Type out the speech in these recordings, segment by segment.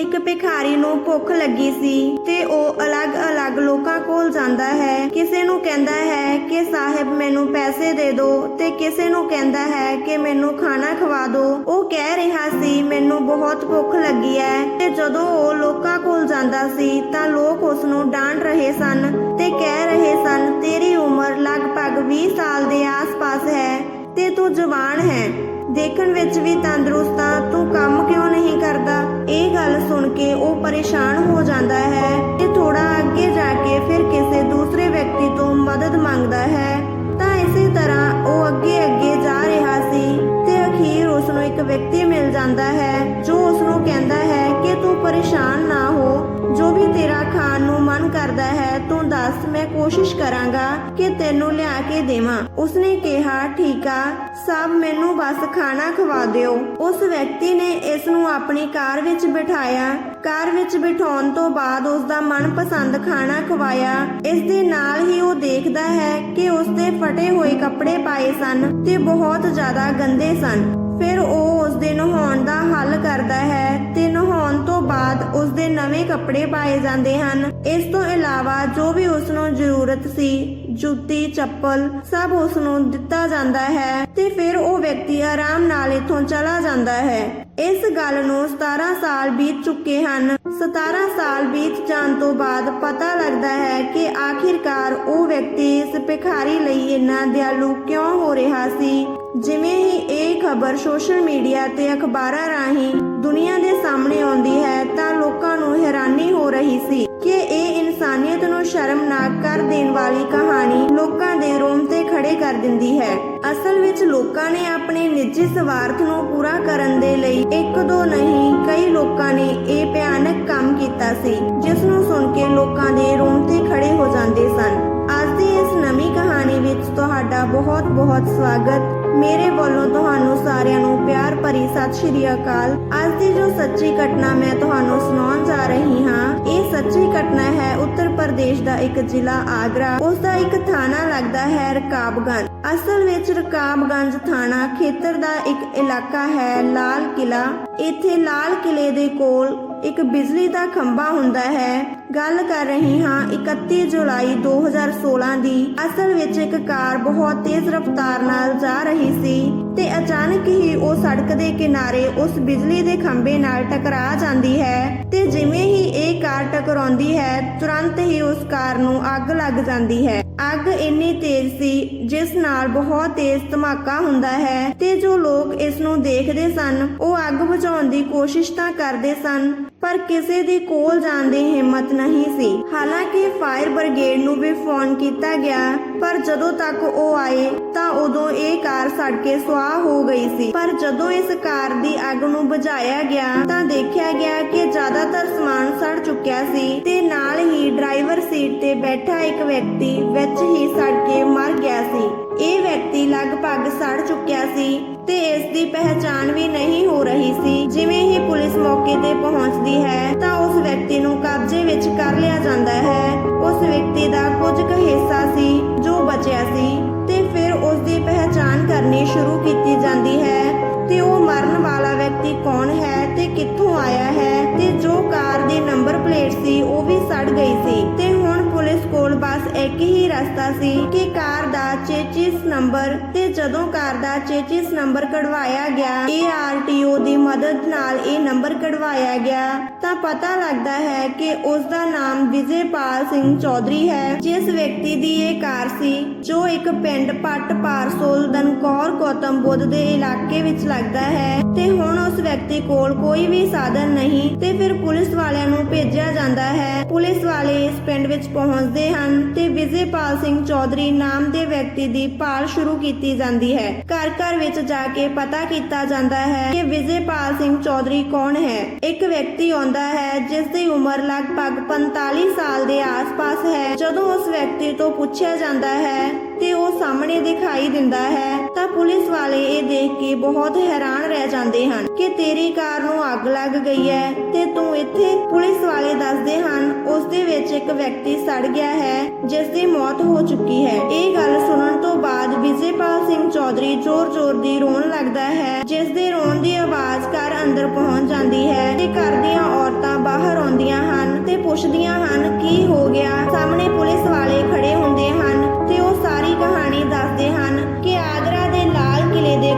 ਇੱਕ ਭਿਖਾਰੀ ਨੂੰ ਭੁੱਖ ਲੱਗੀ ਸੀ ਤੇ ਉਹ ਅਲੱਗ-ਅਲੱਗ ਲੋਕਾਂ ਕੋਲ ਜਾਂਦਾ ਹੈ। ਕਿਸੇ ਨੂੰ ਕਹਿੰਦਾ ਹੈ ਕਿ, ਸਾਹਿਬ, ਮੈਨੂੰ ਪੈਸੇ ਦੇ ਦਿਓ ਤੇ ਕਿਸੇ ਨੂੰ ਕਹਿੰਦਾ ਹੈ ਕਿ, ਮੈਨੂੰ ਖਾਣਾ ਖਵਾ ਦਿਓ ਉਹ ਕਹਿ ਰਿਹਾ ਸੀ, ਮੈਨੂੰ ਬਹੁਤ ਭੁੱਖ ਲੱਗੀ ਹੈ ਤੇ ਜਦੋਂ ਉਹ ਲੋਕਾਂ ਕੋਲ ਜਾਂਦਾ ਸੀ, ਤਾਂ ਲੋਕ ਉਸ ਨੂੰ ਡਾਂਟ ਰਹੇ ਸਨ ਤੇ ਕਹਿ ਰਹੇ ਸਨ, ਤੇਰੀ ਉਮਰ ਲਗਭਗ 20 ਸਾਲ ਦੇ ਆਸ-ਪਾਸ ਹੈ ਤੇ ਤੂੰ ਜਵਾਨ ਹੈ। ਦੇਖਣ ਵਿੱਚ ਵੀ ਤੰਦਰੁਸਤ ਆ। ਤੂੰ ਕੰਮ ਕਿਉਂ ਨਹੀਂ ਕਰਦਾ? ਪਰੇਸ਼ਾਨ ਹੋ ਜਾਂਦਾ ਹੈ ਤੇ ਥੋੜਾ ਅੱਗੇ ਜਾ ਕੇ ਫਿਰ ਕਿਸੇ ਦੂਸਰੇ ਵਿਅਕਤੀ ਤੋਂ ਮਦਦ ਮੰਗਦਾ ਹੈ। ਤਾਂ ਇਸੇ ਤਰ੍ਹਾਂ ਉਹ ਅੱਗੇ ਅੱਗੇ ਜਾ ਰਿਹਾ ਸੀ ਤੇ ਅਖੀਰ ਉਸ ਨੂੰ ਇੱਕ ਵਿਅਕਤੀ ਮਿਲ ਜਾਂਦਾ ਹੈ, ਜੋ ਉਸ ਨੂੰ ਕਹਿੰਦਾ ਹੈ ਕਿ ਤੂੰ ਪਰੇਸ਼ਾਨ ਨਾ ਹੋ, ਜੋ ਵੀ ਤੇਰਾ ਖਾਣ ਨੂੰ ਮਨ ਕਰਦਾ ਹੈ, ਤੂੰ ਦੱਸ, ਮੈਂ ਕੋਸ਼ਿਸ਼ ਕਰਾਂਗਾ ਕਿ ਤੈਨੂੰ ਲਿਆ ਕੇ ਦੇਵਾਂ। ਉਸਨੇ ਕਿਹਾ, ਠੀਕ ਆ। ਸਭ ਮੈਨੂੰ ਬਸ ਖਾਣਾ ਖਵਾ ਦਿਓ। ਉਸ ਵਿਅਕਤੀ ਨੇ ਇਸ ਨੂੰ ਆਪਣੀ ਕਾਰ ਵਿੱਚ ਬਿਠਾਇਆ। ਕਾਰ ਵਿੱਚ ਬਿਠਾਉਣ ਤੋਂ ਬਾਅਦ ਉਸ ਦਾ ਮਨਪਸੰਦ ਖਾਣਾ ਖਵਾਇਆ। ਇਸ ਦੇ ਨਾਲ ਹੀ ਉਹ ਦੇਖਦਾ ਹੈ ਕਿ ਉਸ ਦੇ ਫਟੇ ਹੋਏ ਕੱਪੜੇ ਪਾਏ ਸਨ ਤੇ ਬਹੁਤ ਜ਼ਿਆਦਾ ਗੰਦੇ ਸਨ। ਫਿਰ ਉਹ ਉਸ ਦੇ ਨਹਾਉਣ ਦਾ ਹੱਲ ਕਰਦਾ ਹੈ ਤੇ ਨਹਾਉਣ ਤੋਂ ਬਾਅਦ ਉਸ ਦੇ ਨਵੇਂ ਕੱਪੜੇ ਪਾਏ ਜਾਂਦੇ ਹਨ। ਇਸ ਤੋਂ ਇਲਾਵਾ ਜੋ ਵੀ ਉਸ ਨੂੰ ਜ਼ਰੂਰਤ ਸੀ ਜੁੱਤੀ, ਚੱਪਲ ਸਭ ਉਸ ਨੂੰ ਦਿੱਤਾ ਜਾਂਦਾ ਹੈ ਤੇ ਫਿਰ ਉਹ ਵਿਅਕਤੀ ਆਰਾਮ ਨਾਲ ਇੱਥੋਂ ਚਲਾ ਜਾਂਦਾ ਹੈ। ਇਸ ਗੱਲ ਨੂੰ 17 ਸਾਲ ਬੀਤ ਚੁੱਕੇ ਹਨ। 17 ਸਾਲ ਬੀਤ ਜਾਣ ਤੋਂ ਬਾਅਦ ਪਤਾ ਲੱਗਦਾ ਹੈ ਕਿ ਆਖਿਰਕਾਰ ਉਹ ਵਿਅਕਤੀ ਇਸ ਭਿਖਾਰੀ ਲਈ ਇੰਨਾ ਦਿਆਲੂ ਕਿਉਂ ਹੋ ਰਿਹਾ ਸੀ? ਜਿਵੇਂ ਹੀ ਇਹ ਖਬਰ ਸੋਸ਼ਲ ਮੀਡੀਆ ਤੇ ਅਖਬਾਰਾਂ ਰਾਹੀਂ ਦੁਨੀਆ ਦੇ ਸਾਹਮਣੇ ਆਉਂਦੀ ਹੈ ਤਾਂ ਲੋਕਾਂ ਨੂੰ ਹੈਰਾਨੀ ਹੋ ਰਹੀ ਸੀ। ਕਿ ਇਹ ਇਨਸਾਨੀਅਤ ਨੂੰ ਸ਼ਰਮਨਾਕ ਕਰ ਦੇਣ ਵਾਲੀ ਕਹਾਣੀ ਲੋਕਾਂ ਦੇ ਰੋਂਗਟੇ ਖੜੇ ਕਰ ਦਿੰਦੀ ਹੈ। ਅਸਲ ਵਿੱਚ ਲੋਕਾਂ ਨੇ ਆਪਣੇ ਨਿੱਜੀ ਸਵਾਰਥ ਨੂੰ ਪੂਰਾ ਕਰਨ ਦੇ ਲਈ ਇੱਕ ਦੋ ਨਹੀਂ, ਕਈ ਲੋਕਾਂ ਨੇ ਇਹ ਭਿਆਨਕ ਕੰਮ ਕੀਤਾ ਸੀ, ਜਿਸ ਨੂੰ ਸੁਣ ਕੇ ਲੋਕਾਂ ਦੇ ਰੋਂਗਟੇ ਖੜੇ ਹੋ ਜਾਂਦੇ ਸਨ। ਅੱਜ ਦੀ ਇਸ ਨਵੀਂ ਕਹਾਣੀ ਵਿੱਚ ਤੁਹਾਡਾ ਬਹੁਤ-ਬਹੁਤ ਸਵਾਗਤ। ਮੇਰੇ ਵੱਲੋਂ ਤੁਹਾਨੂੰ ਸਾਰਿਆਂ ਨੂੰ ਪਿਆਰ ਭਰੀ ਸਤਿ ਸ਼੍ਰੀ ਅਕਾਲ। ਅੱਜ ਦੀ ਜੋ ਸੱਚੀ ਘਟਨਾ ਮੈਂ ਤੁਹਾਨੂੰ ਸੁਣਾਉਣ ਜਾ ਰਹੀ ਹਾਂ, ਇਸ ਸੱਚੀ ਘਟਨਾ ਹੈ। ਉੱਤਰ ਪ੍ਰਦੇਸ਼ ਦਾ ਇੱਕ ਜ਼ਿਲ੍ਹਾ, ਆਗਰਾ। ਉਸ ਦਾ ਇੱਕ ਥਾਣਾ ਲੱਗਦਾ ਹੈ ਰਕਾਬਗੰਜ। ਅਸਲ ਵਿੱਚ ਰਕਾਬਗੰਜ ਥਾਣਾ ਖੇਤਰ ਦਾ ਇੱਕ ਇਲਾਕਾ ਹੈ, ਲਾਲ ਕਿਲਾ ਇੱਥੇ ਲਾਲ ਕਿਲੇ ਦੇ ਕੋਲ ਇੱਕ ਬਿਜਲੀ ਦਾ ਖੰਭਾ ਹੁੰਦਾ ਹੈ। ਗੱਲ ਕਰ ਰਹੀ ਹਾਂ 31 ਜੁਲਾਈ 2016 ਦੀ। ਅਸਲ ਵਿੱਚ ਇੱਕ ਕਾਰ ਬਹੁਤ ਤੇਜ਼ ਰਫ਼ਤਾਰ ਨਾਲ ਜਾ ਰਹੀ ਸੀ। ਤੇ ਅਚਾਨਕ ਹੀ ਉਹ ਸੜਕ ਦੇ ਕਿਨਾਰੇ ਉਸ ਬਿਜਲੀ ਦੇ ਖੰਭੇ ਨਾਲ ਟਕਰਾ ਜਾਂਦੀ ਹੈ ਤੇ ਜਿਵੇਂ ਹੀ ਇਹ ਕਾਰ ਟਕਰਾਉਂਦੀ ਹੈ, ਤੁਰੰਤ ਹੀ ਉਸ ਕਾਰ ਨੂੰ ਅੱਗ ਲੱਗ ਜਾਂਦੀ ਹੈ। ਅੱਗ ਇੰਨੀ ਤੇਜ਼ ਸੀ, ਜਿਸ ਨਾਲ ਬਹੁਤ ਤੇਜ਼ ਧਮਾਕਾ ਹੁੰਦਾ ਹੈ ਤੇ ਜੋ ਲੋਕ ਇਸ ਨੂੰ ਦੇਖਦੇ ਸਨ, ਉਹ ਅੱਗ ਬੁਝਾਉਣ ਦੀ ਕੋਸ਼ਿਸ਼ ਤਾਂ ਕਰਦੇ ਸਨ ਪਰ ਕਿਸੇ ਦੀ ਕੋਲ ਜਾਣ ਦੀ ਹਿੰਮਤ ਨਹੀਂ ਸੀ। ਹਾਲਾਂਕਿ ਫਾਇਰ ਬ੍ਰਿਗੇਡ ਨੂੰ ਵੀ ਫੋਨ ਕੀਤਾ ਗਿਆ, ਪਰ ਜਦੋਂ ਤੱਕ ਉਹ ਆਏ ਤਾਂ ਉਦੋਂ ਇਹ ਕਾਰ ਸੜ ਕੇ ਸੁਆਹ ਹੋ ਗਈ ਸੀ। ਪਰ ਜਦੋਂ ਇਸ ਕਾਰ ਦੀ ਅੱਗ ਨੂੰ ਬੁਝਾਇਆ ਗਿਆ ਤਾਂ ਦੇਖਿਆ ਗਿਆ ਕਿ ਜ਼ਿਆਦਾਤਰ ਸਮਾਨ ਸੜ ਚੁੱਕਿਆ ਸੀ ਤੇ ਨਾਲ ਹੀ ਡਰਾਈਵਰ ਸੀਟ ਤੇ ਬੈਠਾ ਇੱਕ ਵਿਅਕਤੀ ਵਿੱਚ ਹੀ ਸੜ ਕੇ ਮਰ ਗਿਆ ਸੀ। ਇਹ ਵਿਅਕਤੀ ਲਗਭਗ ਸੜ ਚੁੱਕਿਆ ਸੀ ਤੇ ਇਸ ਦੀ ਪਹਿਚਾਣ ਵੀ ਨਹੀਂ ਹੋ ਰਹੀ ਸੀ, ਜਿਵੇਂ ਪੁਲਿਸ ਮੌਕੇ ਤੇ ਪਹੁੰਚਦੀ ਹੈ, ਤਾਂ ਉਸ ਵਿਅਕਤੀ ਨੂੰ ਕਬਜ਼ੇ ਵਿੱਚ ਕਰ ਲਿਆ ਜਾਂਦਾ ਹੈ। ਉਸ ਵਿਅਕਤੀ ਦਾ ਕੁਝ ਕੁ ਹਿੱਸਾ ਸੀ, ਜੋ ਬਚਿਆ ਸੀ, ਤੇ ਫਿਰ ਉਸ ਦੀ ਪਹਿਚਾਣ ਕਰਨੀ ਸ਼ੁਰੂ ਕੀਤੀ ਜਾਂਦੀ ਹੈ। ਤੇ ਉਹ ਮਰਨ ਵਾਲਾ ਵਿਅਕਤੀ ਕੌਣ ਹੈ ਤੇ ਕਿੱਥੋਂ ਆਇਆ ਹੈ, ਤੇ ਜੋ ਕਾਰ ਦੀ ਨੰਬਰ ਪਲੇਟ ਸੀ, ਉਹ ਵੀ ਸੜ ਗਈ ਸੀ। ਤੇ ਹੁਣ ਪੁਲਿਸ ਕੋਲ ਬਸ ਇੱਕ ਹੀ ਰਸਤਾ ਸੀ ਕਿ ਕਾਰ ਦਾ ਚੇਚਿਸ ਨੰਬਰ ਤੇ ਜਦੋਂ ਕਾਰ ਦਾ ਚੇਚਿਸ ਨੰਬਰ ਕਢਵਾਇਆ ਗਿਆ ARTO ਦੀ ਮਦਦ ਨਾਲ ਇਹ ਨੰਬਰ ਕਢਵਾਇਆ ਗਿਆ, ਤਾਂ ਪਤਾ ਲੱਗਦਾ ਹੈ ਕਿ ਉਸ ਦਾ ਨਾਮ ਵਿਜੇਪਾਲ ਸਿੰਘ ਚੌਧਰੀ ਹੈ, ਜਿਸ ਵਿਅਕਤੀ ਦੀ ਇਹ ਕਾਰ ਸੀ, ਜੋ ਇੱਕ ਪਿੰਡ ਪੱਟ ਪਾਰਸੋਲ ਦਨਕੌਰ ਗੌਤਮ ਬੁੱਧ ਦੇ ਇਲਾਕੇ ਵਿੱਚ ਲੱਗਦਾ ਹੈ। ਤੇ ਹੁਣ ਉਸ ਵਿਅਕਤੀ ਕੋਲ ਕੋਈ ਵੀ ਸਾਧਨ ਨਹੀਂ, ਤੇ ਫਿਰ ਪੁਲਿਸ ਵਾਲਿਆਂ ਨੂੰ ਭੇਜਿਆ ਜਾਂਦਾ ਹੈ। ਪੁਲਿਸ ਵਾਲੇ ਇਸ ਪਿੰਡ ਵਿੱਚ ਪਹੁੰਚਦੇ ਹਨ, ਤੇ ਵਿਜੇਪਾਲ ਸਿੰਘ ਚੌਧਰੀ ਨਾਮ ਦੇ ਵਿਅਕਤੀ ਦੀ ਭਾਲ ਸ਼ੁਰੂ ਕੀਤੀ ਜਾਂਦੀ ਹੈ। ਘਰ ਘਰ ਵਿੱਚ ਜਾ ਕੇ ਪਤਾ ਕੀਤਾ ਜਾਂਦਾ ਹੈ ਕਿ ਵਿਜੇਪਾਲ ਸਿੰਘ ਚੌਧਰੀ ਕੌਣ ਹੈ। ਇੱਕ ਵਿਅਕਤੀ ਆਉਂਦਾ ਹੈ ਜਿਸ ਦੀ ਉਮਰ ਲਗਭਗ 45 ਸਾਲ ਦੇ ਆਸ-ਪਾਸ ਹੈ। ਜਦੋਂ ਉਸ ਵਿਅਕਤੀ ਤੋਂ ਪੁੱਛਿਆ ਜਾਂਦਾ ਹੈ ਤੇ ਉਹ ਸਾਹਮਣੇ ਦਿਖਾਈ ਦਿੰਦਾ ਹੈ ਪੁਲਿਸ ਵਾਲੇ ਇਹ ਦੇਖ ਕੇ ਬਹੁਤ ਹੈਰਾਨ ਰਹਿ ਜਾਂਦੇ ਹਨ ਕਿ ਤੇਰੀ ਕਾਰ ਨੂੰ ਅੱਗ ਲੱਗ ਗਈ ਹੈ ਤੇ ਤੂੰ ਇੱਥੇ ਪੁਲਿਸ ਵਾਲੇ ਦੱਸਦੇ ਹਨ, ਉਸ ਦੇ ਵਿੱਚ ਇੱਕ ਵਿਅਕਤੀ ਸੜ ਗਿਆ ਹੈ ਜਿਸ ਦੀ ਮੌਤ ਹੋ ਚੁੱਕੀ ਹੈ। ਇਹ ਗੱਲ ਸੁਣਨ ਤੋਂ ਬਾਅਦ ਵਿਜੇਪਾਲ ਸਿੰਘ ਚੌਧਰੀ ਜ਼ੋਰ-ਜ਼ੋਰ ਦੀ ਰੋਣ ਲੱਗਦਾ ਹੈ ਜਿਸ ਦੇ ਰੋਣ ਦੀ ਆਵਾਜ਼ ਘਰ ਅੰਦਰ ਪਹੁੰਚ ਜਾਂਦੀ ਹੈ ਤੇ ਘਰ ਦੀਆਂ ਔਰਤਾਂ ਬਾਹਰ ਆਉਂਦੀਆਂ ਹਨ ਤੇ ਪੁੱਛਦੀਆਂ ਹਨ, ਕੀ ਹੋ ਗਿਆ? ਸਾਹਮਣੇ ਪੁਲਿਸ ਵਾਲੇ ਖੜੇ ਹੁੰਦੇ ਹਨ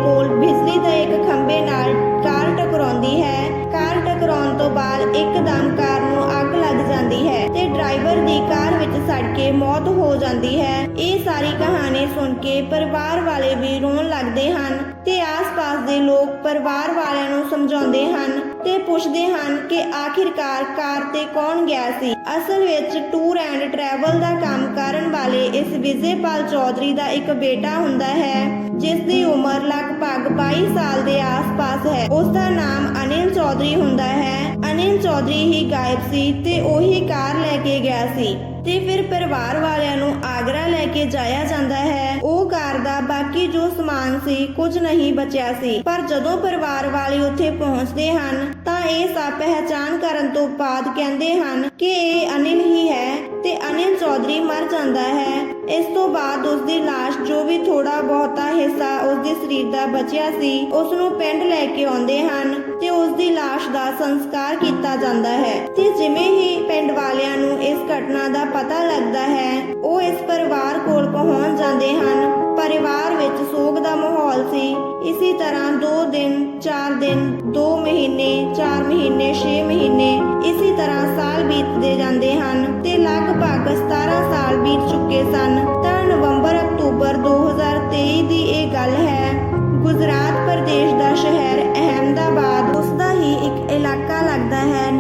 ਕੋਲ ਬਿਜਲੀ ਦੇ ਇੱਕ ਖੰਭੇ ਨਾਲ ਕਾਰ ਟਕਰਾਉਂਦੀ ਹੈ। ਕਾਰ ਟਕਰਾਉਣ ਤੋਂ ਬਾਅਦ ਇੱਕਦਮ ਕਾਰ ਨੂੰ ਅੱਗ ਲੱਗ ਜਾਂਦੀ ਹੈ ਤੇ ਡਰਾਈਵਰ ਦੀ ਕਾਰ ਵਿੱਚ ਸੜ ਕੇ ਮੌਤ ਹੋ ਜਾਂਦੀ ਹੈ। ਇਹ ਸਾਰੀ ਕਹਾਣੀ ਸੁਣ ਕੇ ਪਰਿਵਾਰ ਵਾਲੇ ਵੀ ਰੋਣ ਲੱਗਦੇ ਹਨ ਤੇ ਆਸ-ਪਾਸ ਦੇ ਲੋਕ ਪਰਿਵਾਰ ਵਾਲਿਆਂ ਨੂੰ ਸਮਝਾਉਂਦੇ ਹਨ ਤੇ ਪੁੱਛਦੇ ਹਨ ਕਿ ਆਖਿਰਕਾਰ ਕਾਰ ਤੇ ਕੌਣ ਗਿਆ ਸੀ। ਅਸਲ ਵਿੱਚ ਟੂਰ ਐਂਡ ਟਰੈਵਲ ਦਾ ਕੰਮ ਕਰਨ ਵਾਲੇ ਇਸ ਵਿਜੇਪਾਲ ਚੌਧਰੀ ਦਾ ਇੱਕ ਬੇਟਾ ਹੁੰਦਾ ਹੈ। ਜਿਸ ਦੀ ਉਮਰ ਲਗਭਗ 22 ਸਾਲ ਦੇ ਆਸ-ਪਾਸ ਹੈ। ਉਸ ਦਾ ਨਾਮ ਅਨਿਲ ਚੌਧਰੀ ਹੁੰਦਾ ਹੈ। ਅਨਿਲ ਚੌਧਰੀ ਹੀ ਗਾਇਬ ਸੀ ਤੇ ਉਹੀ ਕਾਰ ਲੈ ਕੇ ਗਿਆ ਸੀ। ਤੇ ਫਿਰ ਪਰਿਵਾਰ ਵਾਲਿਆਂ ਨੂੰ ਆਗਰਾ ਲੈ ਕੇ ਜਾਇਆ ਜਾਂਦਾ ਹੈ। ਉਹ ਕਾਰ ਦਾ ਬਾਕੀ ਜੋ ਸਮਾਨ ਸੀ, ਕੁਝ ਨਹੀਂ ਬਚਿਆ ਸੀ। ਪਰ ਜਦੋਂ ਪਰਿਵਾਰ ਵਾਲੇ ਉੱਥੇ ਪਹੁੰਚਦੇ ਹਨ, ਤਾਂ ਇਹ ਸਭ ਪਹਿਚਾਨ ਕਰਨ ਤੋਂ ਬਾਅਦ ਕਹਿੰਦੇ ਹਨ ਕਿ ਇਹ ਅਨਿਲ ਹੀ ਹੈ ਤੇ ਅਨਿਲ ਚੌਧਰੀ ਮਰ ਜਾਂਦਾ ਹੈ। ਇਸ ਤੋਂ ਬਾਅਦ ਉਸ ਦੀ ਲਾਸ਼ ਜੋ ਵੀ ਥੋੜਾ ਬਹੁਤਾ ਹਿੱਸਾ ਉਸ ਦੇ ਸਰੀਰ ਦਾ ਬਚਿਆ ਸੀ ਉਸ ਨੂੰ ਪਿੰਡ ਲੈ ਕੇ ਆਉਂਦੇ ਹਨ। ਤੇ ਉਸ ਦੀ ਲਾਸ਼ ਦਾ ਸੰਸਕਾਰ ਕੀਤਾ ਜਾਂਦਾ ਹੈ ਤੇ ਜਿਵੇਂ ਹੀ ਪਿੰਡ ਵਾਲਿਆਂ ਨੂੰ ਇਸ ਘਟਨਾ ਦਾ ਪਤਾ ਲੱਗਦਾ ਹੈ, ਉਹ ਇਸ ਪਰਿਵਾਰ ਕੋਲ ਪਹੁੰਚ ਜਾਂਦੇ ਹਨ। ਪਰਿਵਾਰ ਵਿੱਚ ਸੋਗ ਦਾ ਮਾਹੌਲ ਸੀ। ਇਸੇ ਤਰ੍ਹਾਂ 2 ਦਿਨ 4 ਦਿਨ 2 ਮਹੀਨੇ 4 ਮਹੀਨੇ 6 ਮਹੀਨੇ ਇਸੇ ਤਰ੍ਹਾਂ ਸਾਲ ਬੀਤਦੇ ਜਾਂਦੇ ਹਨ ਤੇ ਲਗਭਗ 17 ਸਾਲ ਬੀਤ ਚੁੱਕੇ ਸਨ। ਤਾਂ ਨਵੰਬਰ ਅਕਤੂਬਰ 2023 ਦੀ ਇਹ ਗੱਲ ਹੈ, ਗੁਜਰਾਤ ਪ੍ਰਦੇਸ਼ ਦਾ ਸ਼ਹਿਰ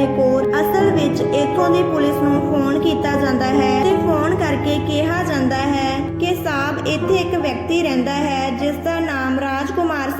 ਲੱਗਦਾ ਅਸਲ ਵਿੱਚ ਇਥੋਂ ਦੀ ਪੁਲਿਸ ਨੂੰ ਫੋਨ ਕੀਤਾ ਜਾਂਦਾ ਹੈ ਤੇ ਫੋਨ ਕਰਕੇ ਕਿਹਾ ਜਾਂਦਾ ਹੈ ਕਿ ਸਾਹਿਬ ਇੱਥੇ ਇੱਕ ਵਿਅਕਤੀ ਰਹਿੰਦਾ ਹੈ ਜਿਸ ਦਾ ਨਾਮ ਰਾਜ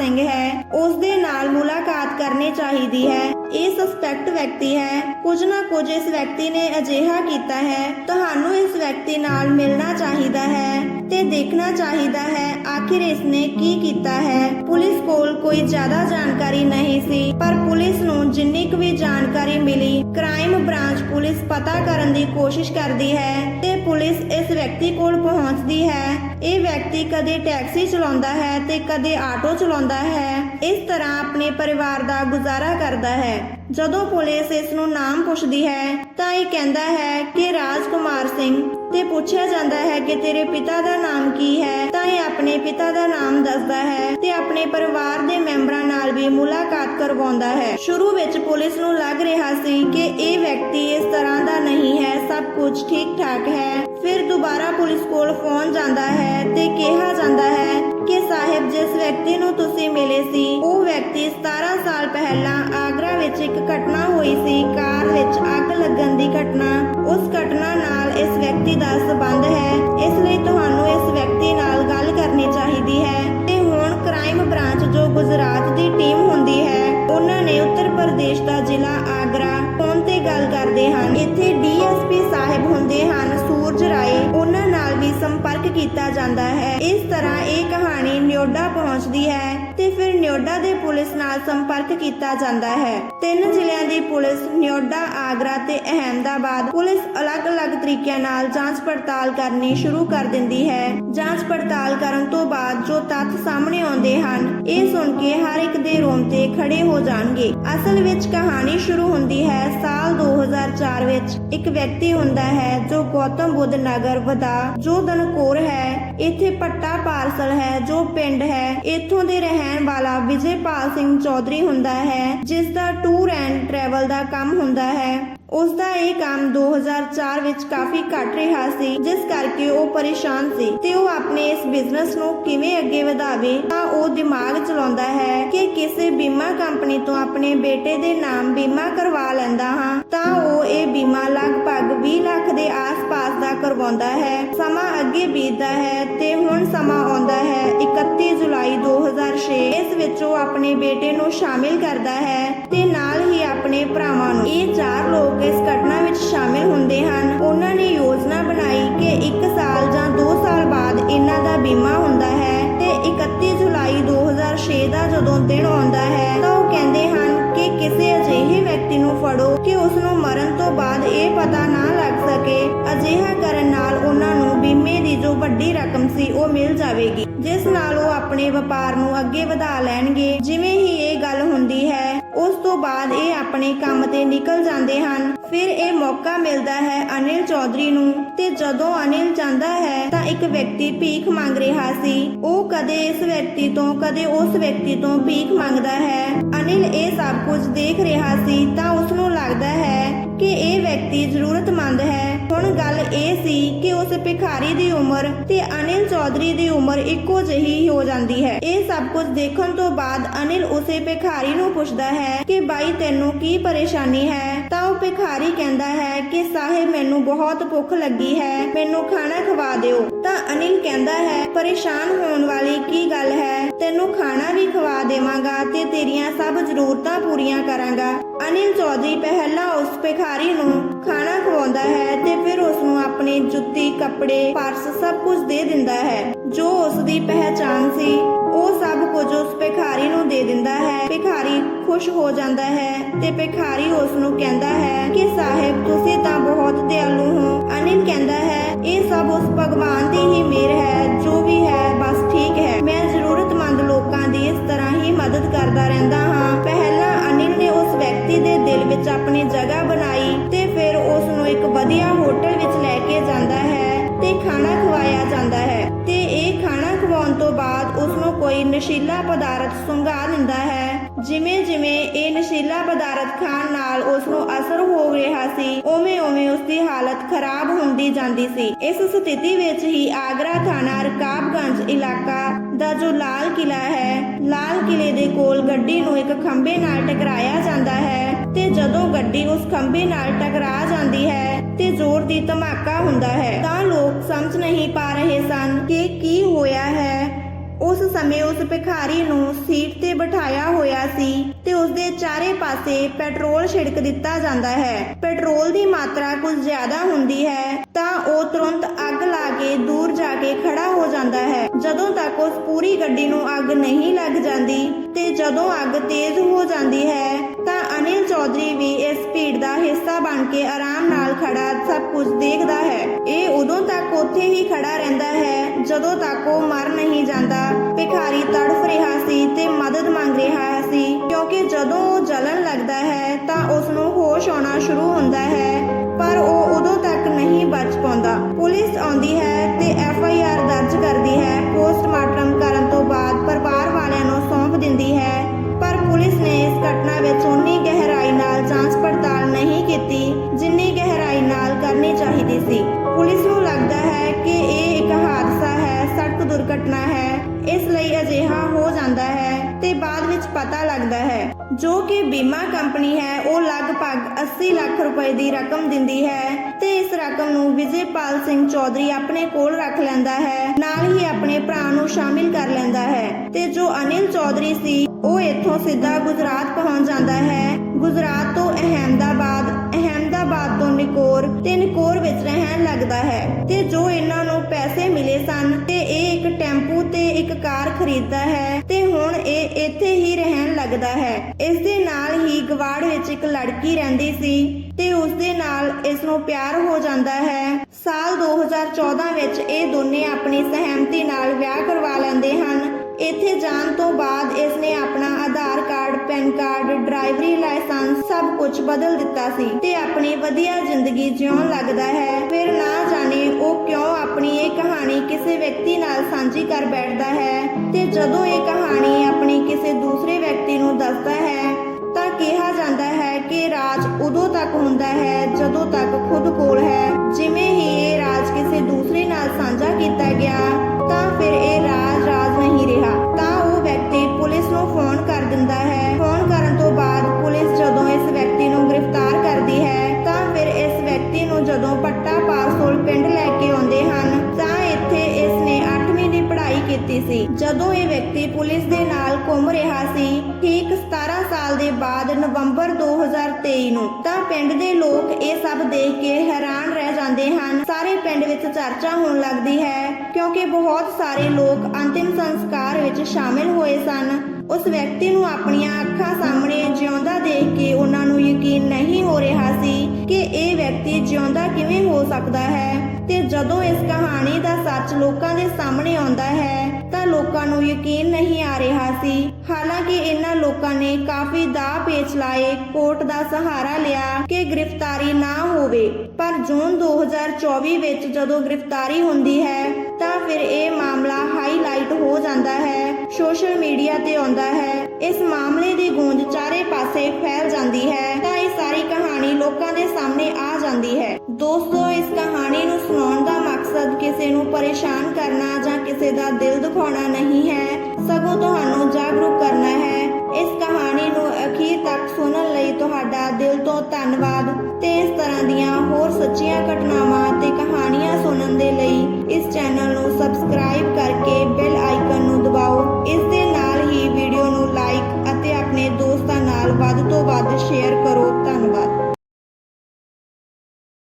ਸਿੰਘ ਹੈ। ਉਸ ਦੇ ਨਾਲ ਮੁਲਾਕਾਤ ਕਰਨੀ ਚਾਹੀਦੀ ਹੈ। ਇਹ ਸਸਪੈਕਟ ਵਿਅਕਤੀ ਹੈ। ਕੁਝ ਨਾ ਕੁਝ ਇਸ ਵਿਅਕਤੀ ਨੇ ਅਜਿਹਾ ਕੀਤਾ ਹੈ। ਤੁਹਾਨੂੰ ਇਸ ਵਿਅਕਤੀ ਨਾਲ ਮਿਲਣਾ ਚਾਹੀਦਾ ਹੈ ਤੇ ਦੇਖਣਾ ਚਾਹੀਦਾ ਹੈ ਆਖਿਰ ਇਸਨੇ ਕੀ ਕੀਤਾ ਹੈ। ਪੁਲਿਸ ਕੋਲ ਕੋਈ ਜ਼ਿਆਦਾ ਜਾਣਕਾਰੀ ਨਹੀਂ ਸੀ, ਪਰ ਪੁਲਿਸ ਨੂੰ ਜਿੰਨੀ ਕੁ ਵੀ ਜਾਣਕਾਰੀ ਮਿਲੀ ਕ੍ਰਾਈਮ ਬ੍ਰਾਂਚ ਪੁਲਿਸ ਪਤਾ ਕਰਨ ਦੀ ਕੋਸ਼ਿਸ਼ ਕਰਦੀ ਹੈ ਤੇ ਪੁਲਿਸ ਇਸ ਵਿਅਕਤੀ ਕੋਲ ਪਹੁੰਚਦੀ ਹੈ। ਇਹ ਵਿਅਕਤੀ ਕਦੇ ਟੈਕਸੀ ਚਲਾਉਂਦਾ ਹੈ ਤੇ ਕਦੇ ਆਟੋ ਚਲਾਉਂਦਾ ਹੈ। ਇਸ ਤਰ੍ਹਾਂ ਆਪਣੇ ਪਰਿਵਾਰ ਦਾ ਗੁਜ਼ਾਰਾ ਕਰਦਾ ਹੈ। ਜਦੋਂ ਪੁਲਿਸ ਇਸ ਨੂੰ ਨਾਮ ਪੁੱਛਦੀ ਹੈ ਤਾਂ ਇਹ ਕਹਿੰਦਾ ਹੈ ਕਿ ਰਾਜਕੁਮਾਰ ਸਿੰਘ ਤੇ ਪੁੱਛਿਆ ਜਾਂਦਾ ਹੈ ਕਿ ਤੇਰੇ ਪਿਤਾ ਦਾ ਨਾਮ ਕੀ ਹੈ, ਤਾਂ ਇਹ ਆਪਣੇ ਪਿਤਾ ਦਾ ਨਾਮ ਦੱਸਦਾ ਹੈ ਤੇ ਆਪਣੇ ਪਰਿਵਾਰ ਦੇ ਮੈਂਬਰਾਂ ਨਾਲ ਵੀ ਮੁਲਾਕਾਤ ਕਰਵਾਉਂਦਾ ਹੈ। ਸ਼ੁਰੂ ਵਿੱਚ ਪੁਲਿਸ ਨੂੰ ਲੱਗ ਰਿਹਾ ਸੀ ਕਿ ਇਹ ਵਿਅਕਤੀ ਇਸ ਤਰ੍ਹਾਂ ਦਾ ਨਹੀਂ ਹੈ, ਸਭ ਕੁਝ ਠੀਕ ਠਾਕ ਹੈ। ਫਿਰ ਦੁਬਾਰਾ ਪੁਲਿਸ ਕੋਲ ਫੋਨ ਜਾਂਦਾ ਹੈ ਤੇ ਕਿਹਾ ਜਾਂਦਾ ਹੈ ਕਿ ਸਾਹਿਬ ਵਿਅਕਤੀ ਨੂੰ ਤੁਸੀਂ ਮਿਲੇ ਸੀ। ਉਹ ਵਿਅਕਤੀ 17 ਸਾਲ ਪਹਿਲਾਂ ਆਗਰਾ ਵਿੱਚ ਇੱਕ ਘਟਨਾ ਹੋਈ ਸੀ। ਕਾਰ ਵਿੱਚ ਅੱਗ ਲੱਗਣ ਦੀ ਘਟਨਾ। ਉਸ ਘਟਨਾ ਨਾਲ ਇਸ ਵਿਅਕਤੀ ਦਾ ਸਬੰਧ ਹੈ। ਇਸ ਲਈ ਤੁਹਾਨੂੰ ਇਸ ਵਿਅਕਤੀ ਨਾਲ ਗੱਲ ਕਰਨੀ ਚਾਹੀਦੀ ਹੈ। ਤੇ ਹੁਣ ਕ੍ਰਾਈਮ ਬ੍ਰਾਂਚ ਜੋ ਗੁਜਰਾਤ ਦੀ ਟੀਮ ਹੁੰਦੀ ਹੈ, ਉਹਨਾਂ ਨੇ ਉੱਤਰ ਪ੍ਰਦੇਸ਼ ਦਾ ਜ਼ਿਲ੍ਹਾ ਆਗਰਾ ਫੋਨ ਤੇ ਗੱਲ ਕਰਦੇ ਹਨ। ਇੱਥੇ ਡੀਐਸਪੀ ਸਾਹਿਬ ਹੁੰਦੇ ਹਨ, ਸੂਰਜ ਰਾਏ। ਉਹਨਾਂ ਨਾਲ ਵੀ ਸੰਪਰਕ ਕੀਤਾ ਜਾਂਦਾ ਹੈ। ਇਸ ਤਰ੍ਹਾਂ ਇਹ ਕਹਾਣੀ ਨਿਓਡਾ ਪਹੁੰਚਦੀ ਹੈ ਤੇ ਫਿਰ ਨਿਓਡਾ ਦੇ ਪੁਲਿਸ ਨਾਲ ਸੰਪਰਕ ਕੀਤਾ ਜਾਂਦਾ ਹੈ। ਤਿੰਨ ਜ਼ਿਲ੍ਹਿਆਂ ਦੀ ਪੁਲਿਸ ਨਿਓਡਾ, ਆਗਰਾ ਤੇ ਅਹਿਮਦਾਬਾਦ ਪੁਲਿਸ ਅਲੱਗ-ਅਲੱਗ ਤਰੀਕਿਆਂ ਨਾਲ ਜਾਂਚ ਪੜਤਾਲ ਕਰਨੀ ਸ਼ੁਰੂ ਕਰ ਦਿੰਦੀ ਹੈ। ਜਾਂਚ ਪੜਤਾਲ ਕਰਨ ਤੋਂ ਬਾਅਦ ਜੋ ਤੱਥ ਸਾਹਮਣੇ ਆਉਂਦੇ ਹਨ, ਇਹ ਸੁਣ ਕੇ ਹਰ ਇੱਕ ਦੇ ਰੋਂਗਟੇ ਖੜੇ ਹੋ ਜਾਣਗੇ। ਅਸਲ ਵਿੱਚ ਕਹਾਣੀ ਸ਼ੁਰੂ ਹੁੰਦੀ ਹੈ ਸਾਲ 2004 ਵਿੱਚ। ਇੱਕ ਵਿਅਕਤੀ ਹੁੰਦਾ ਹੈ ਜੋ ਗੌਤਮ ਬੁੱਧ ਨਗਰ ਵਦਾ ਜੋ ਦਨਕੋਰ ਹੈ। ਇੱਥੇ ਪੱਟਾ ਪਾਰਸਲ ਹੈ ਜੋ ਪਿੰਡ ਹੈ। ਇੱਥੋਂ ਦੇ ਰਹਿਣ ਵਾਲਾ ਵਿਜੇਪਾਲ ਸਿੰਘ ਚੌਧਰੀ ਹੁੰਦਾ ਹੈ ਜਿਸ ਦਾ ਟੂਰ ਐਂਡ ਟਰੈਵਲ ਦਾ ਕੰਮ ਹੁੰਦਾ ਹੈ। ਉਸ ਦਾ ਇਹ ਕੰਮ 2004 ਵਿੱਚ ਕਾਫੀ ਘਟ ਰਿਹਾ ਸੀ, ਜਿਸ ਕਰਕੇ ਉਹ ਪਰੇਸ਼ਾਨ ਸੀ ਤੇ ਉਹ ਆਪਣੇ ਇਸ ਬਿਜ਼ਨਸ ਨੂੰ ਕਿਵੇਂ ਅੱਗੇ ਵਧਾਵੇ ਤਾਂ ਉਹ ਦਿਮਾਗ ਚਲਾਉਂਦਾ ਹੈ ਕਿ ਕਿਸੇ ਬੀਮਾ ਕੰਪਨੀ ਤੋਂ ਆਪਣੇ ਬੇਟੇ ਦੇ ਨਾਮ ਬੀਮਾ ਕਰਵਾ ਲੈਂਦਾ ਹਾਂ ਤਾਂ ਉਹ ਇਹ ਬੀਮਾ ਲਗਭਗ 20 ਲੱਖ ਦੇ ਆਸ-ਪਾਸ ਦਾ ਕਰਵਾਉਂਦਾ ਹੈ। ਸਮਾਂ ਅੱਗੇ ਬੀਤਦਾ ਹੈ ਤੇ ਹੁਣ ਸਮਾਂ ਆਉਂਦਾ ਹੈ ਆਪਣੇ ਬੇਟੇ ਨੂੰ ਸ਼ਾਮਿਲ ਕਰਦਾ ਹੈ ਤੇ ਨਾਲ ਹੀ ਆਪਣੇ ਭਰਾਵਾਂ ਨੂੰ। ਇਹ ਚਾਰ ਲੋਕ ਇਸ ਘਟਨਾ ਵਿੱਚ ਸ਼ਾਮਿਲ ਹੁੰਦੇ ਹਨ। ਉਹਨਾਂ ਨੇ ਯੋਜਨਾ ਬਣਾਈ ਕਿ 1 ਸਾਲ ਜਾਂ 2 ਸਾਲ ਬਾਅਦ ਇਹਨਾਂ ਦਾ ਬੀਮਾ ਹੁੰਦਾ ਹੈ ਤੇ 31 ਜੁਲਾਈ 2006 ਦਾ ਜਦੋਂ ਦਿਨ ਆਉਂਦਾ ਹੈ, ਤਾਂ ਉਹ ਕਹਿੰਦੇ ਹਨ ਕਿ ਕਿਸੇ ਅਜਿਹੇ ਵਿਅਕਤੀ ਨੂੰ ਫੜੋ ਕਿ ਉਸ ਨੂੰ ਮਰਨ ਤੋਂ ਬਾਅਦ ਇਹ ਪਤਾ ਅਜਿਹਾ ਕਰਨ ਨਾਲ ਉਹਨਾਂ ਨੂੰ ਬੀਮੇ ਦੀ ਜੋ ਵੱਡੀ ਰਕਮ ਸੀ ਉਹ ਮਿਲ ਜਾਵੇਗੀ, ਜਿਸ ਨਾਲ ਉਹ ਆਪਣੇ ਵਪਾਰ ਨੂੰ ਅੱਗੇ ਵਧਾ ਲੈਣਗੇ। ਜਿਵੇਂ ਹੀ ਇਹ ਗੱਲ ਹੁੰਦੀ ਹੈ, ਉਸ ਤੋਂ ਬਾਅਦ ਇਹ ਆਪਣੇ ਕੰਮ ਤੇ ਨਿਕਲ ਜਾਂਦੇ ਹਨ। ਫਿਰ ਇਹ ਮੌਕਾ ਮਿਲਦਾ ਹੈ ਅਨਿਲ ਚੌਧਰੀ ਨੂੰ, ਤੇ ਜਦੋਂ ਅਨਿਲ ਜਾਂਦਾ ਹੈ, ਤਾਂ ਇੱਕ ਵਿਅਕਤੀ ਭੀਖ ਮੰਗ ਰਿਹਾ ਸੀ। ਉਹ ਕਦੇ ਇਸ ਵਿਅਕਤੀ ਤੋਂ, ਕਦੇ ਉਸ ਵਿਅਕਤੀ ਤੋਂ ਭੀਖ ਮੰਗਦਾ ਹੈ। ਅਨਿਲ ਇਹ ਸਭ ਕੁਝ ਦੇਖ ਰਿਹਾ ਸੀ, ਤਾਂ ਉਸ ਨੂੰ ਲੱਗਦਾ ਹੈ ਕਿ ਇਹ ਵਿਅਕਤੀ ਜ਼ਰੂਰਤਮੰਦ ਹੈ। ਹੁਣ ਗੱਲ ਇਹ ਸੀ ਕਿ ਉਸ ਭਿਖਾਰੀ ਦੀ ਉਮਰ ਤੇ ਅਨਿਲ ਚੌਧਰੀ ਦੀ ਉਮਰ ਇੱਕੋ ਜਿਹੀ ਹੋ ਜਾਂਦੀ ਹੈ। ਇਹ ਸਭ ਕੁਝ ਦੇਖਣ ਤੋਂ ਬਾਅਦ ਅਨਿਲ ਉਸੇ ਭਿਖਾਰੀ ਨੂੰ ਪੁੱਛਦਾ ਹੈ ਕਿ, ਬਾਈ, ਤੈਨੂੰ ਕੀ ਪਰੇਸ਼ਾਨੀ ਹੈ? ਤਾਂ ਉਹ ਭਿਖਾਰੀ ਕਹਿੰਦਾ ਹੈ ਕਿ, ਸਾਹਿਬ, ਮੈਨੂੰ ਬਹੁਤ ਭੁੱਖ ਲੱਗੀ ਹੈ, ਮੈਨੂੰ ਖਾਣਾ ਖਵਾ ਦਿਓ। ਤਾਂ ਅਨਿਲ ਕਹਿੰਦਾ ਹੈ, ਪਰੇਸ਼ਾਨ ਹੋਣ ਵਾਲੀ ਕੀ ਗੱਲ ਹੈ? ਤੈਨੂੰ ਖਾਣਾ ਵੀ ਖਵਾ ਦੇਵਾਂਗਾ ਤੇ ਤੇਰੀਆਂ ਸਭ ਜ਼ਰੂਰਤਾਂ ਪੂਰੀਆਂ ਕਰਾਂਗਾ। ਅਨਿਲ ਚੌਧਰੀ ਪਹਿਲਾਂ ਉਸ ਭਿਖਾਰੀ ਨੂੰ ਖਾਣਾ ਖਵਾਉਂਦਾ ਹੈ ਤੇ ਫਿਰ ਉਸ ਨੂੰ ਆਪਣੀ ਜੁੱਤੀ, ਕੱਪੜੇ, ਪਰਸ ਸਭ ਕੁਝ ਦੇ ਦਿੰਦਾ ਹੈ। ਜੋ ਉਸ ਦੀ ਪਹਿਚਾਨ ਸੀ, ਉਹ ਸਭ ਕੁਝ ਉਸ ਭਿਖਾਰੀ ਨੂੰ ਦੇ ਦਿੰਦਾ ਹੈ। ਭਿਖਾਰੀ ਖੁਸ਼ ਹੋ ਜਾਂਦਾ ਹੈ ਤੇ ਭਿਖਾਰੀ ਉਸ ਨੂੰ ਕਹਿੰਦਾ ਹੈ ਕਿ, ਸਾਹਿਬ, ਤੁਸੀਂ ਤਾਂ ਬਹੁਤ ਦਿਆਲੂ ਹੋ। ਅਨਿਲ ਕਹਿੰਦਾ ਹੈ, ਇਹ ਸਭ ਉਸ ਭਗਵਾਨ ਦੀ ਹੀ ਮਿਹਰ ਹੈ, ਜੋ ਵੀ ਹੈ, ਬਸ ਠੀਕ ਹੈ। ਮੈਂ ਜ਼ਰੂਰਤਮੰਦ ਲੋਕਾਂ ਦੀ ਇਸ ਤਰ੍ਹਾਂ ਹੀ ਮਦਦ ਕਰਦਾ ਰਹਿੰਦਾ ਹਾਂ। ਪਹਿਲਾਂ ਦੇ ਦਿਲ ਵਿੱਚ ਆਪਣੀ ਜਗ੍ਹਾ ਬਣਾਈ ਤੇ ਫਿਰ ਉਸ ਨੂੰ ਇੱਕ ਵਧੀਆ ਹੋਟਲ ਵਿੱਚ ਲੈ ਕੇ ਜਾਂਦਾ ਹੈ ਤੇ ਖਾਣਾ ਖਵਾਇਆ ਜਾਂਦਾ ਹੈ। ਤੇ ਇਹ ਖਾਣਾ ਖਵਾਉਣ ਤੋਂ ਬਾਅਦ ਉਸ ਨੂੰ ਕੋਈ ਨਸ਼ੀਲਾ ਪਦਾਰਥ ਸੁੰਘਾ ਦਿੰਦਾ ਹੈ। ਜਿਵੇਂ ਜਿਵੇਂ ਇਹ ਨਸ਼ੀਲਾ ਪਦਾਰਥ ਖਾਣ ਨਾਲ ਉਸ ਨੂੰ ਅਸਰ ਹੋ ਰਿਹਾ ਸੀ ਉਵੇਂ ਉਵੇਂ ਉਸ ਦੀ ਹਾਲਤ ਖਰਾਬ ਹੁੰਦੀ ਜਾਂਦੀ ਸੀ। ਇਸ ਸਥਿਤੀ ਵਿੱਚ ਹੀ ਆਗਰਾ ਥਾਣਾ ਰਕਾਬਗੰਜ ਇਲਾਕਾ ਦਾ ਜੋ ਲਾਲ ਕਿਲਾ ਹੈ, ਲਾਲ ਕਿਲੇ ਦੇ ਕੋਲ ਗੱਡੀ ਨੂੰ ਇੱਕ ਖੰਭੇ ਨਾਲ ਟਕਰਾਇਆ ਜਾਂਦਾ ਹੈ ਤੇ ਜਦੋਂ ਗੱਡੀ ਉਸ ਖੰਭੇ ਨਾਲ ਟਕਰਾ ਜਾਂਦੀ ਹੈ ਤੇ ਜ਼ੋਰ ਦੀ ਧਮਾਕਾ ਹੁੰਦਾ ਹੈ ਤਾਂ ਲੋਕ ਸਮਝ ਨਹੀਂ ਪਾ ਰਹੇ ਸਮੇਂ ਉਸ ਭਿਖਾਰੀ ਨੂੰ ਸੀਟ ਤੇ ਬਿਠਾਇਆ ਹੋਇਆ ਸੀ ਤੇ ਉਸ ਦੇ ਚਾਰੇ ਪਾਸੇ ਪੈਟਰੋਲ ਛਿੜਕ ਦਿੱਤਾ ਜਾਂਦਾ ਹੈ। ਪੈਟਰੋਲ ਦੀ ਮਾਤਰਾ ਕੁਝ ਜ਼ਿਆਦਾ ਹੁੰਦੀ ਹੈ, ਤਾਂ ਉਹ ਤੁਰੰਤ ਅੱਗ ਲਾ ਕੇ ਦੂਰ ਜਾ ਕੇ ਖੜਾ ਹੋ ਜਾਂਦਾ ਹੈ। ਜਦੋਂ ਤੱਕ ਉਸ ਪੂਰੀ ਗੱਡੀ ਨੂੰ ਅੱਗ ਨਹੀਂ ਲੱਗ ਜਾਂਦੀ ਤੇ ਜਦੋਂ ਅੱਗ ਤੇਜ਼ ਹੋ ਜਾਂਦੀ ਹੈ, ਤਾਂ ਅਨਿਲ ਚੌਧਰੀ ਵੀ ਇਸ ਭੀੜ ਦਾ ਹਿੱਸਾ ਬਣ ਕੇ ਆਰਾਮ ਨਾਲ ਖੜਾ ਸਭ ਕੁਝ ਦੇਖਦਾ ਹੈ। ਇਹ ਉਦੋਂ ਤੱਕ ਉੱਥੇ ਹੀ ਖੜਾ ਰਹਿੰਦਾ ਹੈ ਜਦੋਂ ਤੱਕ ਉਹ ਮਰ ਨਹੀਂ ਜਾਂਦਾ। ਭਿਖਾਰੀ ਤੜਫ ਰਿਹਾ ਸੀ ਤੇ ਮਦਦ ਮੰਗ ਰਿਹਾ ਸੀ। ਕਿਉਂਕਿ ਜਦੋਂ ਉਹ ਜਲਣ ਲੱਗਦਾ ਹੈ, ਤਾਂ ਉਸ ਨੂੰ ਹੋਸ਼ ਆਉਣਾ ਸ਼ੁਰੂ ਹੁੰਦਾ ਹੈ, ਪਰ ਉਹ ਉਦੋਂ ਤੱਕ ਨਹੀਂ ਬਚ ਪਾਉਂਦਾ। ਪੁਲਿਸ ਆਉਂਦੀ ਹੈ ਤੇ ਐਫ ਆਈ ਆਰ ਦਰਜ ਕਰਦੀ ਹੈ। ਪੋਸਟਮਾਰਟਮ ਕਰਨ ਤੋਂ ਬਾਅਦ ਪਰਿਵਾਰ ਵਾਲਿਆਂ ਨੂੰ ਸੌਂਪ ਦਿੰਦੀ ਹੈ, ਪਰ ਪੁਲਿਸ ਨੇ ਇਸ ਘਟਨਾ ਵਿੱਚ ਉਨੀ ਗਹਿਰਾਈ ਨਾਲ ਜਾਂਚ ਪੜਤਾਲ ਨਹੀਂ ਕੀਤੀ, ਜਿੰਨੀ ਗਹਿਰਾਈ ਨਾਲ ਕਰਨੀ ਚਾਹੀਦੀ ਸੀ। ਪੁਲਿਸ ਨੂੰ ਜੋ ਕਿ ਬੀਮਾ ਕੰਪਨੀ ਹੈ, ਉਹ ਲਗਭਗ 80 ਲੱਖ ਰੁਪਏ ਦੀ ਰਕਮ ਦਿੰਦੀ ਹੈ ਤੇ ਇਸ ਰਕਮ ਨੂੰ ਵਿਜੇਪਾਲ ਸਿੰਘ ਚੌਧਰੀ ਆਪਣੇ ਕੋਲ ਰੱਖ ਲੈਂਦਾ ਹੈ, ਨਾਲ ਹੀ ਆਪਣੇ ਭਰਾ ਨੂੰ ਸ਼ਾਮਿਲ ਕਰ ਲੈਂਦਾ ਹੈ ਤੇ ਜੋ ਅਨਿਲ ਚੌਧਰੀ ਸੀ, ਉਹ ਇੱਥੋਂ ਸਿੱਧਾ ਗੁਜਰਾਤ ਪਹੁੰਚ ਜਾਂਦਾ ਹੈ। ਗੁਜਰਾਤ ਤੋਂ ਅਹਿਮਦਾਬਾਦ ਅਹਿਮਦਾਬਾਦ ਤੋਂ ਨਿਕੋਰ, ਤੇ ਨਿਕੋਰ ਵਿੱਚ ਰਹਿਣ ਲੱਗਦਾ ਹੈ ਤੇ ਜੋ ਇਹਨਾਂ ਨੂੰ ਪੈਸੇ ਮਿਲੇ ਸਨ ਤੇ ਇਹ ਇੱਕ ਟੈਂਪੂ ਤੇ ਇੱਕ ਕਾਰ ਖਰੀਦਦਾ ਹੈ ਤੇ ਇੱਥੇ ਹੀ ਰਹਿਣ ਲੱਗਦਾ ਹੈ। ਇਸ ਦੇ ਨਾਲ ਹੀ ਗਵਾੜ ਵਿੱਚ ਇੱਕ ਲੜਕੀ ਰਹਿੰਦੀ ਸੀ ਤੇ ਉਸ ਦੇ ਨਾਲ ਇਸ ਨੂੰ ਪਿਆਰ ਹੋ ਜਾਂਦਾ ਹੈ। ਸਾਲ 2014 ਵਿੱਚ ਇਹ ਦੋਨੇ ਆਪਣੀ ਸਹਿਮਤੀ ਨਾਲ ਵਿਆਹ ਕਰਵਾ ਲੈਂਦੇ ਹਨ। ਇੱਥੇ ਜਾਣ ਤੋਂ ਬਾਅਦ ਇਸ ਨੇ ਆਪਣਾ ਆਧਾਰ ਕਾਰਡ, ਪੈਨ ਕਾਰਡ, ਡਰਾਈਵਰੀ ਲਾਇਸੈਂਸ ਸਭ ਕੁਝ ਬਦਲ ਦਿੱਤਾ ਸੀ ਤੇ ਆਪਣੀ ਵਧੀਆ ਜ਼ਿੰਦਗੀ ਜਿਉਣ ਲੱਗਦਾ ਹੈ। ਫਿਰ ਨਾ ਜਾਣੇ ਉਹ ਕਿਸੇ ਵਿਅਕਤੀ ਨਾਲ ਸਾਂਝੀ ਕਰ ਬੈਠਦਾ ਹੈ ਤੇ ਜਦੋਂ ਇਹ ਕਹਾਣੀ ਆਪਣੀ ਕਿਸੇ ਦੂਸਰੇ ਵਿਅਕਤੀ ਨੂੰ ਦੱਸਦਾ ਹੈ ਤਾਂ ਕਿਹਾ ਜਾਂਦਾ ਹੈ ਕਿ ਰਾਜ ਉਦੋਂ ਤੱਕ ਹੁੰਦਾ ਹੈ ਜਦੋਂ ਤੱਕ ਖੁਦ ਕੋਲ ਹੈ। ਜਿਵੇਂ ਹੀ ਇਹ ਰਾਜ ਕਿਸੇ ਦੂਸਰੇ ਨਾਲ ਸਾਂਝਾ ਕੀਤਾ ਗਿਆ ਤਾਂ ਫਿਰ ਇਹ ਰਾਜ ਰਾਜ ਨਹੀਂ ਰਿਹਾ। ਤਾਂ ਉਹ ਵਿਅਕਤੀ ਪੁਲਿਸ ਨੂੰ ਫੋਨ ਜਦੋਂ ਇਹ ਵਿਅਕਤੀ ਪੁਲਿਸ ਦੇ ਨਾਲ ਘੁੰਮ ਰਿਹਾ ਸੀ, ਠੀਕ 17 ਸਾਲ ਦੇ ਬਾਅਦ ਨਵੰਬਰ 2023 ਨੂੰ, ਤਾਂ ਪਿੰਡ ਦੇ ਲੋਕ ਇਹ ਸਭ ਦੇਖ ਕੇ ਹੈਰਾਨ ਰਹਿ ਜਾਂਦੇ ਹਨ। ਸਾਰੇ ਪਿੰਡ ਵਿੱਚ ਚਰਚਾ ਹੋਣ ਲੱਗਦੀ ਹੈ, ਕਿਉਂਕਿ ਬਹੁਤ ਸਾਰੇ ਲੋਕ ਅੰਤਿਮ ਸੰਸਕਾਰ ਵਿੱਚ ਸ਼ਾਮਿਲ ਹੋਏ ਸਨ। ਉਸ ਵਿਅਕਤੀ ਨੂੰ ਆਪਣੀਆਂ ਅੱਖਾਂ ਸਾਹਮਣੇ ਜਿਉਂਦਾ ਦੇਖ ਕੇ ਉਹਨਾਂ ਨੂੰ ਯਕੀਨ ਨਹੀਂ ਹੋ ਰਿਹਾ ਸੀ ਕਿ ਇਹ ਵਿਅਕਤੀ ਜਿਉਂਦਾ ਕਿਵੇਂ ਹੋ ਸਕਦਾ ਹੈ। ਤੇ ਜਦੋਂ ਇਸ ਕਹਾਣੀ ਦਾ ਸੱਚ ਲੋਕਾਂ ਦੇ ਸਾਹਮਣੇ ਆਉਂਦਾ ਹੈ, ਤਾਂ ਲੋਕਾਂ ਨੂੰ ਯਕੀਨ ਨਹੀਂ ਆ ਰਿਹਾ ਸੀ। ਹਾਲਾਂਕਿ ਇਹਨਾਂ ਲੋਕਾਂ ਨੇ ਕਾਫੀ ਦਾਅ ਪੇਚ ਲਾਏ, ਕੋਰਟ ਦਾ ਸਹਾਰਾ ਲਿਆ ਕਿ ਗ੍ਰਿਫਤਾਰੀ ਨਾ ਹੋਵੇ। ਪਰ ਜੂਨ 2024 ਵਿੱਚ ਜਦੋਂ ਗ੍ਰਿਫਤਾਰੀ ਹੁੰਦੀ ਹੈ, ਤਾਂ ਫਿਰ ਇਹ ਮਾਮਲਾ ਹਾਈਲਾਈਟ ਹੋ ਜਾਂਦਾ ਹੈ। ਸੋਸ਼ਲ ਮੀਡੀਆ ਤੇ ਆਉਂਦਾ ਹੈ, ਇਸ ਮਾਮਲੇ ਦੀ ਗੂੰਜ ਚਾਰੇ ਪਾਸੇ ਫੈਲ ਜਾਂਦੀ ਹੈ, ਤਾਂ ਇਹ ਸਾਰੀ ਕਹਾਣੀ ਲੋਕਾਂ ਦੇ ਸਾਹਮਣੇ ਆ ਜਾਂਦੀ ਹੈ। ਦੋਸਤੋ, ਇਸ ਕਹਾਣੀ ਪਰੇਸ਼ਾਨ ਕਰਨਾ ਜਾਂ ਕਿਸੇ ਦਾ ਦਿਲ ਦੁਖਾਉਣਾ ਨਹੀਂ ਹੈ, ਸਗੋਂ ਤੁਹਾਨੂੰ ਜਾਗਰੂਕ ਕਰਨਾ ਹੈ। ਇਸ ਕਹਾਣੀ ਨੂੰ ਅਖੀਰ ਤੱਕ ਸੁਣਨ ਲਈ ਤੁਹਾਡਾ ਦਿਲ ਤੋਂ ਧੰਨਵਾਦ ਤੇ ਇਸ ਤਰ੍ਹਾਂ ਦੀਆਂ ਹੋਰ ਸੱਚੀਆਂ ਘਟਨਾਵਾਂ ਤੇ ਕਹਾਣੀਆਂ ਸੁਣਨ ਦੇ ਲਈ ਇਸ ਚੈਨਲ ਨੂੰ ਸਬਸਕ੍ਰਾਈਬ ਕਰਕੇ ਬੈਲ ਆਈਕਨ ਨੂੰ ਦਬਾਓ। ਇਸ ਦੇ ਨਾਲ ਹੀ ਵੀਡੀਓ ਨੂੰ ਲਾਈਕ ਅਤੇ ਆਪਣੇ ਦੋਸਤਾਂ ਨਾਲ ਵੱਧ ਤੋਂ ਵੱਧ ਸ਼ੇਅਰ ਕਰੋ। ਧੰਨਵਾਦ।